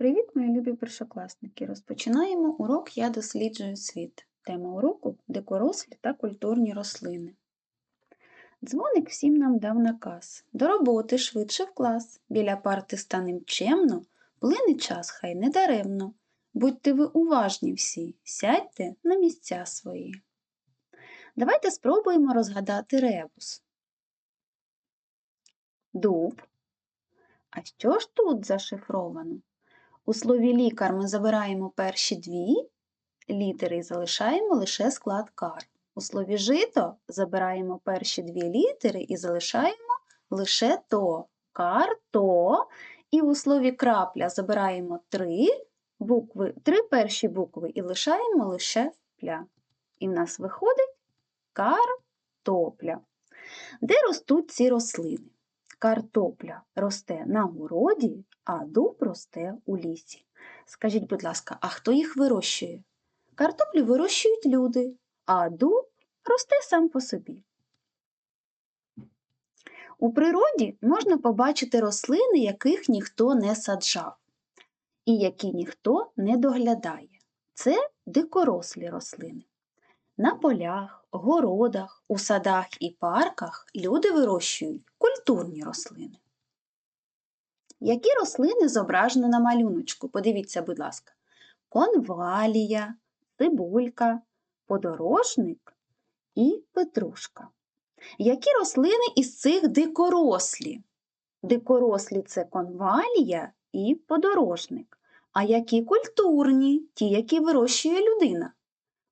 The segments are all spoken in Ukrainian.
Привіт, мої любі першокласники! Розпочинаємо урок Я досліджую світ. Тема уроку дикорослі та культурні рослини. Дзвоник всім нам дав наказ. До роботи швидше в клас. Біля парти станем чемно, плине час хай не даремно. Будьте ви уважні всі, сядьте на місця свої. Давайте спробуємо розгадати ребус. Дуб. А що ж тут зашифровано? У слові лікар ми забираємо перші дві літери і залишаємо лише склад кар. У слові жито забираємо перші дві літери і залишаємо лише то. Кар, то. І у слові крапля забираємо три букви, три перші букви і лишаємо лише пля. І в нас виходить картопля. Де ростуть ці рослини? Картопля росте на городі, а дуб росте у лісі. Скажіть, будь ласка, а хто їх вирощує? Картоплю вирощують люди, а дуб росте сам по собі. У природі можна побачити рослини, яких ніхто не саджав, і які ніхто не доглядає. Це дикорослі рослини. На полях, городах, у садах і парках люди вирощують культурні рослини. Які рослини зображено на малюночку? Подивіться, будь ласка. Конвалія, цибулька, подорожник і петрушка. Які рослини із цих дикорослі? Дикорослі це конвалія і подорожник. А які культурні, ті, які вирощує людина?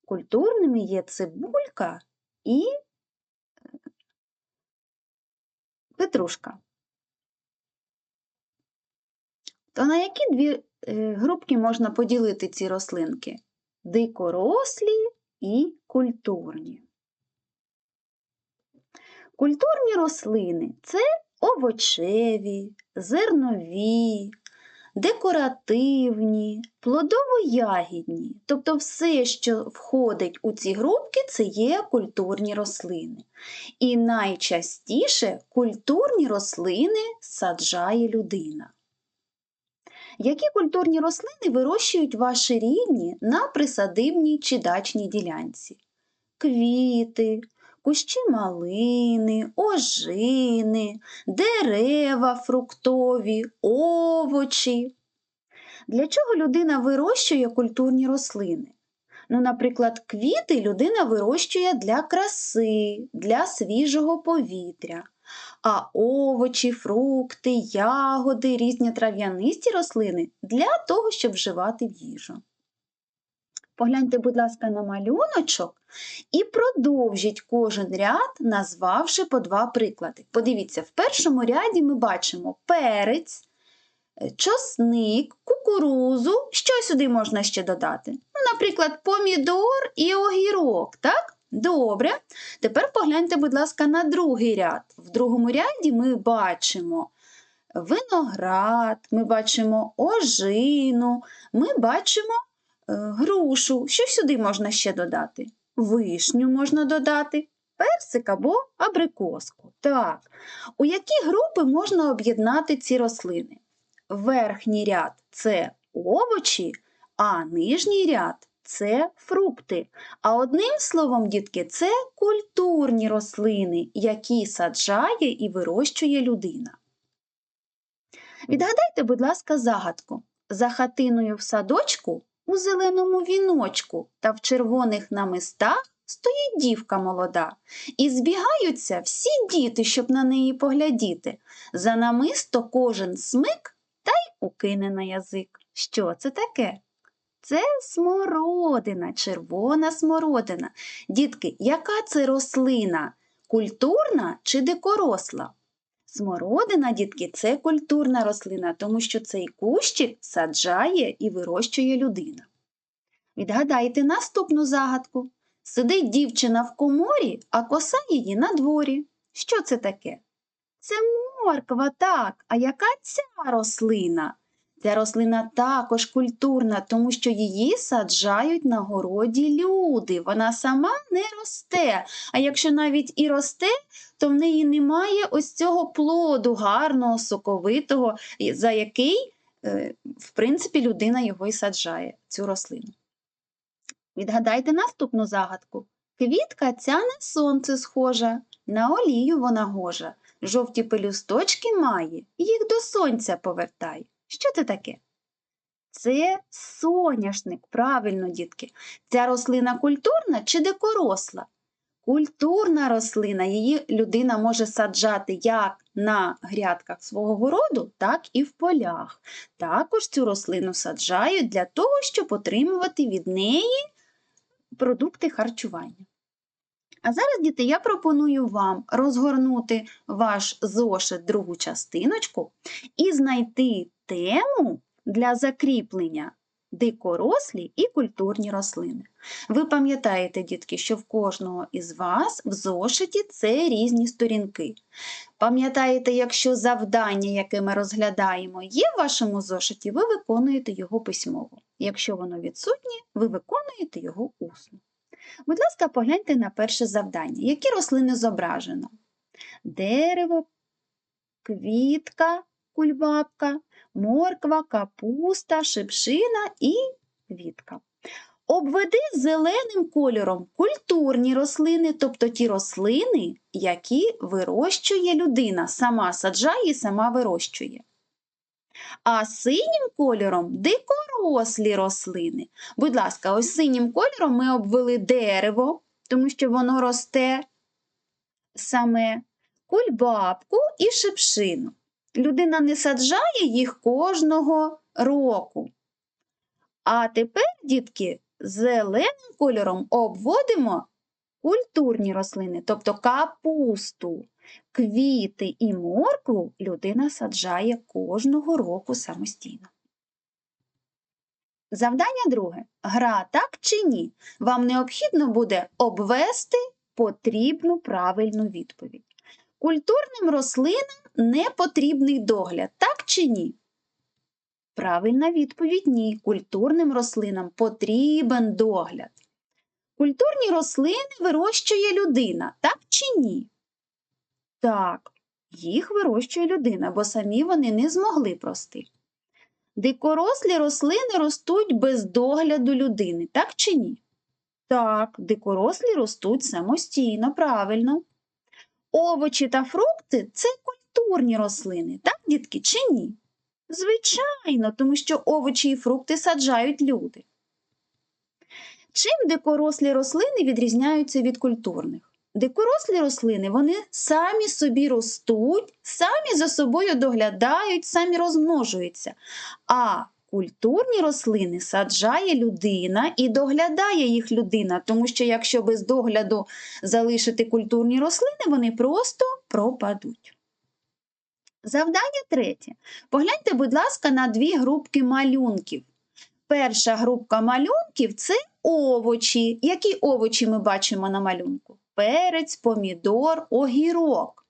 Культурними є цибулька і петрушка. То на які дві е, групки можна поділити ці рослинки? Дикорослі і культурні. Культурні рослини це овочеві, зернові, декоративні, плодово-ягідні. Тобто все, що входить у ці групки, це є культурні рослини. І найчастіше культурні рослини саджає людина. Які культурні рослини вирощують ваші рідні на присадибній чи дачній ділянці? Квіти, кущі малини, ожини, дерева фруктові, овочі. Для чого людина вирощує культурні рослини? Ну, Наприклад, квіти людина вирощує для краси, для свіжого повітря. А овочі, фрукти, ягоди, різні трав'янисті рослини для того, щоб вживати в їжу. Погляньте, будь ласка, на малюночок і продовжіть кожен ряд, назвавши по два приклади. Подивіться, в першому ряді ми бачимо перець, чосник, кукурузу. Що сюди можна ще додати? Ну, Наприклад, помідор і огірок. так? Добре. Тепер погляньте, будь ласка, на другий ряд. В другому ряді ми бачимо виноград, ми бачимо ожину, ми бачимо е, грушу. Що сюди можна ще додати? Вишню можна додати, персик або абрикоску. Так. У які групи можна об'єднати ці рослини? Верхній ряд це овочі, а нижній ряд це фрукти. А одним словом, дітки, це культурні рослини, які саджає і вирощує людина. Відгадайте, будь ласка, загадку. За хатиною в садочку у зеленому віночку та в червоних намистах стоїть дівка молода, і збігаються всі діти, щоб на неї поглядіти. За намисто кожен смик та й укине на язик. Що це таке? Це смородина, червона смородина. Дітки, яка це рослина? Культурна чи дикоросла? Смородина, дітки, це культурна рослина, тому що цей кущик саджає і вирощує людина. Відгадайте наступну загадку. Сидить дівчина в коморі, а коса її на дворі. Що це таке? Це морква, так. А яка ця рослина? Ця рослина також культурна, тому що її саджають на городі люди. Вона сама не росте. А якщо навіть і росте, то в неї немає ось цього плоду гарного, соковитого, за який е, в принципі, людина його і саджає, цю рослину. Відгадайте наступну загадку. Квітка ця на сонце схожа, на олію вона гожа, жовті пелюсточки має, їх до сонця повертай. Що це таке? Це соняшник, правильно, дітки. Ця рослина культурна чи дикоросла? Культурна рослина, її людина може саджати як на грядках свого городу, так і в полях. Також цю рослину саджають для того, щоб отримувати від неї продукти харчування. А зараз, діти, я пропоную вам розгорнути ваш зошит другу частиночку і знайти тему для закріплення дикорослі і культурні рослини. Ви пам'ятаєте, дітки, що в кожного із вас в зошиті це різні сторінки. Пам'ятаєте, якщо завдання, яке ми розглядаємо, є в вашому зошиті, ви виконуєте його письмово. Якщо воно відсутнє, ви виконуєте його усно. Будь ласка, погляньте на перше завдання. Які рослини зображено? Дерево, квітка, кульбабка, морква, капуста, шипшина і квітка. Обведи зеленим кольором культурні рослини, тобто ті рослини, які вирощує людина, сама саджає і сама вирощує. А синім кольором дикорослі рослини. Будь ласка, ось синім кольором ми обвели дерево, тому що воно росте саме кульбабку і шипшину. Людина не саджає їх кожного року. А тепер, дітки, зеленим кольором обводимо культурні рослини, тобто капусту, квіти і моркву людина саджає кожного року самостійно. Завдання друге. Гра так чи ні? Вам необхідно буде обвести потрібну правильну відповідь. Культурним рослинам не потрібний догляд, так чи ні? Правильна відповідь ні. Культурним рослинам потрібен догляд. Культурні рослини вирощує людина, так чи ні? Так, їх вирощує людина, бо самі вони не змогли прости. Дикорослі рослини ростуть без догляду людини, так чи ні? Так, дикорослі ростуть самостійно, правильно. Овочі та фрукти це культурні рослини, так, дітки, чи ні? Звичайно, тому що овочі і фрукти саджають люди. Чим дикорослі рослини відрізняються від культурних? Дикорослі рослини вони самі собі ростуть, самі за собою доглядають, самі розмножуються. А культурні рослини саджає людина і доглядає їх людина, тому що якщо без догляду залишити культурні рослини, вони просто пропадуть. Завдання третє. Погляньте, будь ласка, на дві групки малюнків. Перша групка малюнків це овочі. Які овочі ми бачимо на малюнку? Перець, помідор, огірок.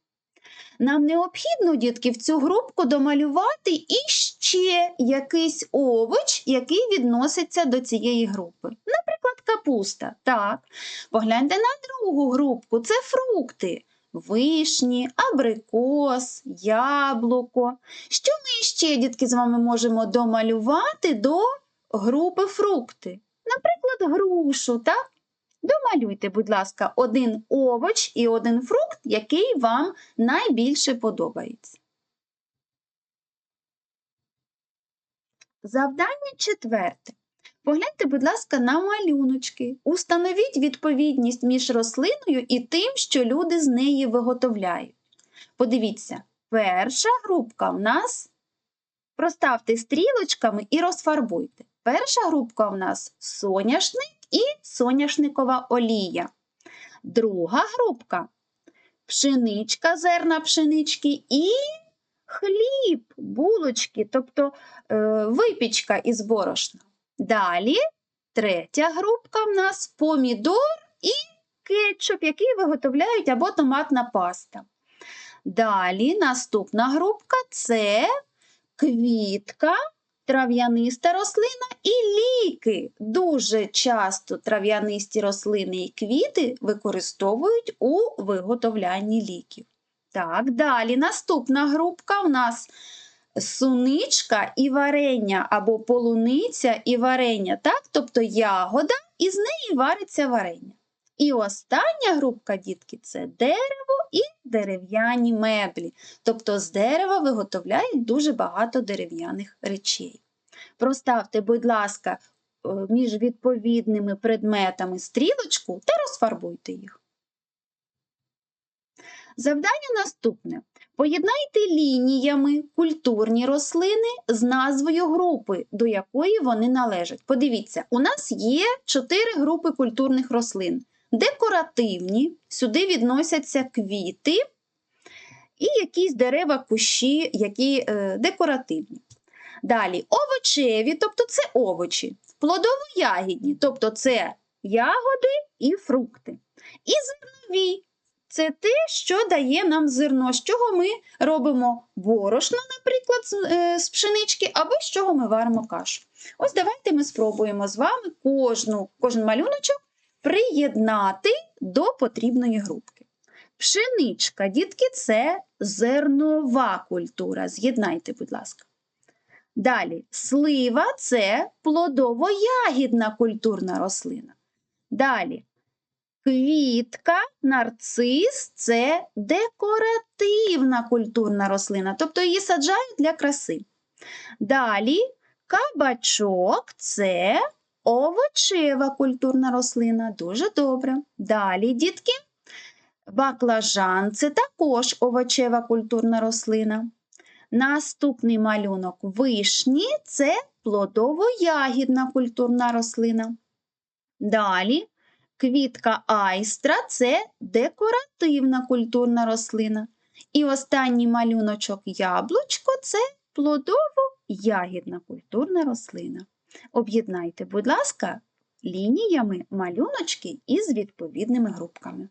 Нам необхідно, дітки, в цю групку домалювати іще якийсь овоч, який відноситься до цієї групи. Наприклад, капуста. Так. Погляньте на другу групку це фрукти. Вишні, абрикос, яблуко. Що ми ще, дітки, з вами можемо домалювати до групи фрукти? Наприклад, грушу, так? Домалюйте, будь ласка, один овоч і один фрукт, який вам найбільше подобається. Завдання четверте. Погляньте, будь ласка, на малюночки. Установіть відповідність між рослиною і тим, що люди з неї виготовляють. Подивіться, перша групка в нас проставте стрілочками і розфарбуйте. Перша групка в нас соняшник і соняшникова олія. Друга групка пшеничка, зерна пшенички і хліб, булочки, тобто е, випічка із борошна. Далі третя групка в нас помідор і кетчуп, який виготовляють або томатна паста. Далі наступна групка це квітка, трав'яниста рослина і ліки. Дуже часто трав'янисті рослини і квіти використовують у виготовлянні ліків. Так, далі наступна групка у нас суничка і варення, або полуниця і варення, так? тобто ягода, і з неї вариться варення. І остання групка, дітки, це дерево і дерев'яні меблі. Тобто з дерева виготовляють дуже багато дерев'яних речей. Проставте, будь ласка, е, між відповідними предметами стрілочку та розфарбуйте їх. Завдання наступне. Поєднайте лініями культурні рослини з назвою групи, до якої вони належать. Подивіться, у нас є чотири групи культурних рослин. Декоративні, сюди відносяться квіти і якісь дерева, кущі, які е, декоративні. Далі овочеві, тобто це овочі, плодово-ягідні, тобто це ягоди і фрукти. І зернові це те, що дає нам зерно, з чого ми робимо борошно, наприклад, з, е, з пшенички, або з чого ми варимо кашу. Ось давайте ми спробуємо з вами кожну, кожен малюночок приєднати до потрібної групки. Пшеничка, дітки, це зернова культура. З'єднайте, будь ласка. Далі, слива це плодово-ягідна культурна рослина. Далі, квітка, нарцис це декоративна культурна рослина, тобто її саджають для краси. Далі, кабачок це овочева культурна рослина. Дуже добре. Далі, дітки, баклажан це також овочева культурна рослина. Наступний малюнок вишні це плодово-ягідна культурна рослина. Далі квітка айстра це декоративна культурна рослина. І останній малюночок яблучко це плодово-ягідна культурна рослина. Об'єднайте, будь ласка, лініями малюночки із відповідними групками.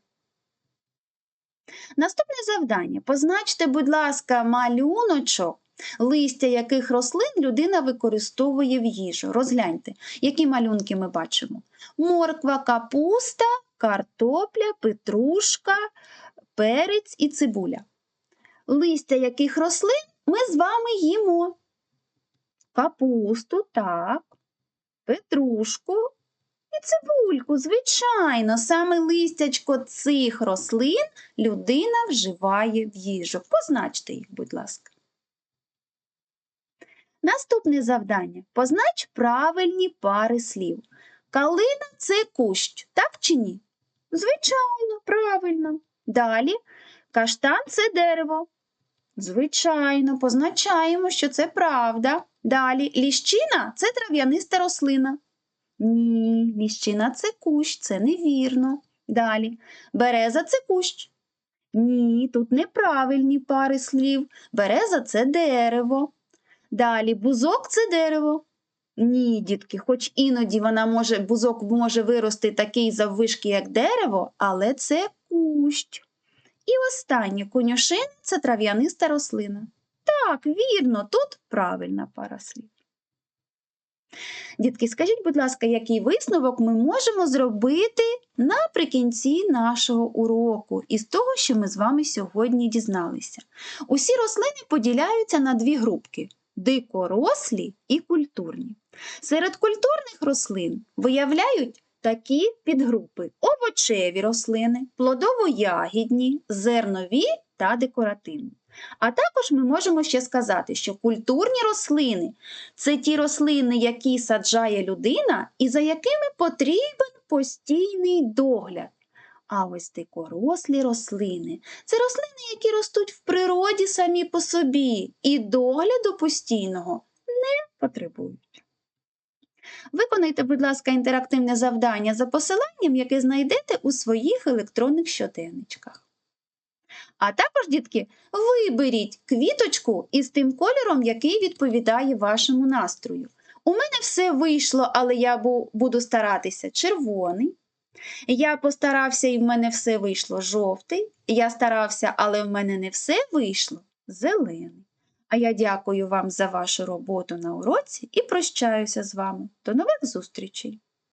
Наступне завдання. Позначте, будь ласка, малюночок, листя яких рослин людина використовує в їжу. Розгляньте, які малюнки ми бачимо: морква, капуста, картопля, петрушка, перець і цибуля. Листя яких рослин ми з вами їмо. Капусту, так, петрушку і цибульку, звичайно, саме листячко цих рослин людина вживає в їжу. Позначте їх, будь ласка. Наступне завдання. Познач правильні пари слів. Калина це кущ, так чи ні? Звичайно, правильно. Далі каштан це дерево. Звичайно, позначаємо, що це правда. Далі ліщина це трав'яниста рослина. Ні, ліщина це кущ, це невірно. Далі береза це кущ. Ні, тут неправильні пари слів. Береза це дерево. Далі бузок це дерево. Ні, дітки, хоч іноді вона може, бузок може вирости такий заввишки, як дерево, але це кущ. І останнє конюшин це трав'яниста рослина. Так, вірно, тут правильна пара слів. Дітки, скажіть, будь ласка, який висновок ми можемо зробити наприкінці нашого уроку із того, що ми з вами сьогодні дізналися? Усі рослини поділяються на дві групки дикорослі і культурні. Серед культурних рослин виявляють такі підгрупи: овочеві рослини, плодово-ягідні, зернові та декоративні. А також ми можемо ще сказати, що культурні рослини це ті рослини, які саджає людина і за якими потрібен постійний догляд. А ось дикорослі рослини це рослини, які ростуть в природі самі по собі і догляду постійного не потребують. Виконайте, будь ласка, інтерактивне завдання за посиланням, яке знайдете у своїх електронних щоденничках. А також, дітки, виберіть квіточку із тим кольором, який відповідає вашому настрою. У мене все вийшло, але я буду старатися червоний. Я постарався і в мене все вийшло жовтий. Я старався, але в мене не все вийшло зелений. А я дякую вам за вашу роботу на уроці і прощаюся з вами. До нових зустрічей!